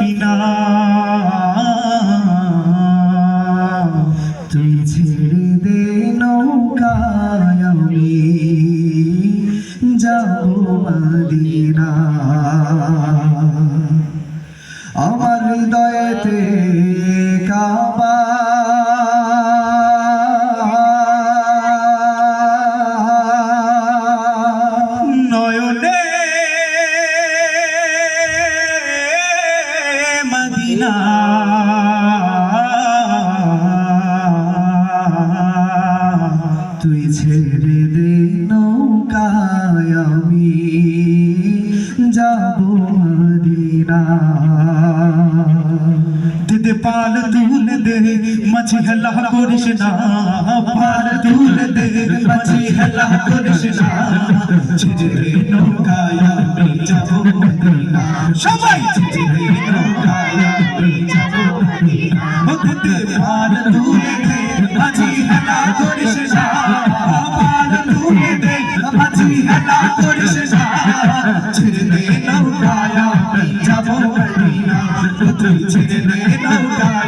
সাফিনা তুই ছেড়ে দে নৌকায় আমি। যাব মাদিনা। না পাল তুল দে মাঝি হেলা করিস না নৌকায় আমি যাব সবাই ছেড়ে নৌকায় আমি যাব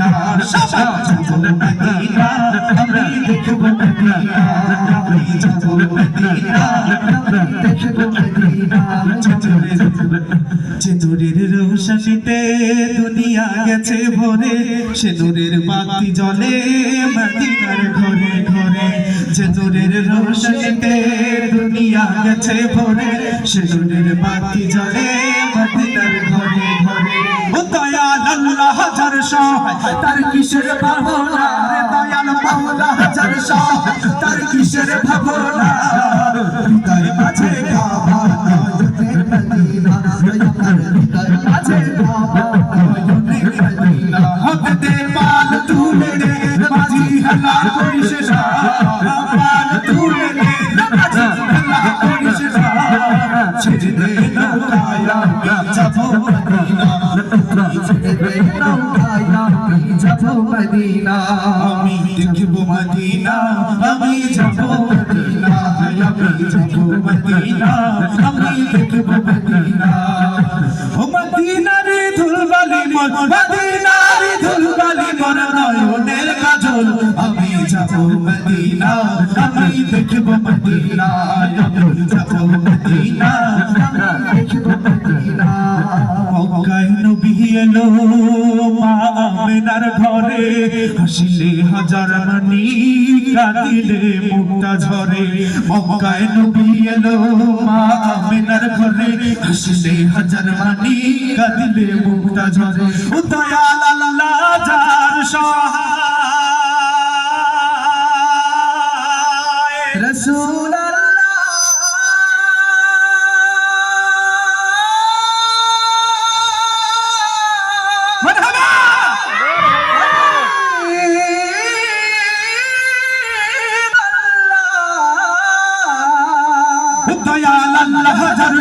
মদিনা সবাই যাব মদিনা আমি দেখব মদিনা আমি যাব মদিনা দেখব মদিনা চেঁদুরের রৌশনীতে দুনিয়া গেছে ভরে সেনুরের বাতি জ্বলে মদিনার ঘরে ঘরে। চেঁদুরের রৌশনীতে দুনিয়া গেছে ভরে সেনুরের বাতি জ্বলে কিসের ভাবনা? দয়াল মাওলা হাজার সহায় তার কিসের ভাবনা? হৃদয় মাঝে কাবা হতে তুলে দে মাঝি করিস পাল তুলে দে ছেড়ে মদিনা আমি দেখব মদিনা, আমি যাব মদিনা, আমি যাব মদিনা, আমি দেখব মদিনা। ও মদিনার ধুলবালি মন, মদিনার ধুলবালি মন, নয়নের কাজল, আমি যাব মদিনা, আমি দেখব মদিনা, আমি যাব মদিনা, আমি দেখব মক্কায় নবী এলো আমেনার ঘরে হাসিলে হাজার মানি কাঁদিলে মুখটা ঝরে। মক্কায় নবী এলো, মা আমেনার ঘরে হাসিলে হাজার মানি কাঁদিলে মুখটা ঝরে। ও দয়াল আল্লাহ যার সহায়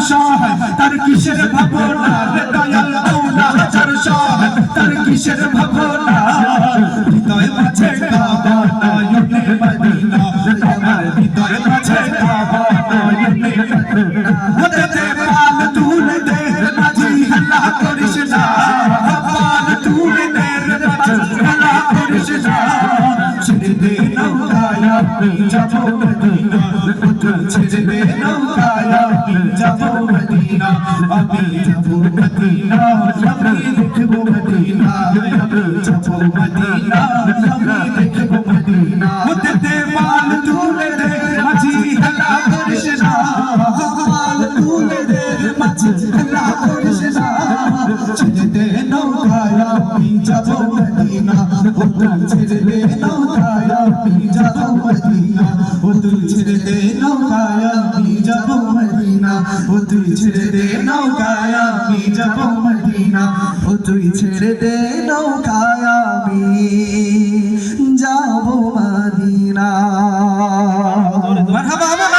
সহায় তার কিসের ভাবনা? দয়াল মাওলা হাজার সহায় তার কিসের ভাবনা? হৃদয় মাঝে কাবা নয়নে মদিনা আমার হৃদয় মাঝে কাবা নয়নে মদিনা যাব মদিনা আমি যাব মদিনা আমি দেখব মদিনা আমি যাব মদিনা আমি দেখব মদিনা হতে দে তুলে দে মাঝি হেলা করিস না পাল তুলে দে মাঝি হেলা করিস না ছেড়ে দে নৌকায় আমি যাব মদিনা ও তুই ছেড়ে দে নৌকায় আমি যাব মদিনা ও তুই ও তুই ছেড়ে দে নৌকায় আমি যাব মদিনা। ও তুই ছেড়ে দে নৌকায় আমি যাব মদিনা। মারহাবা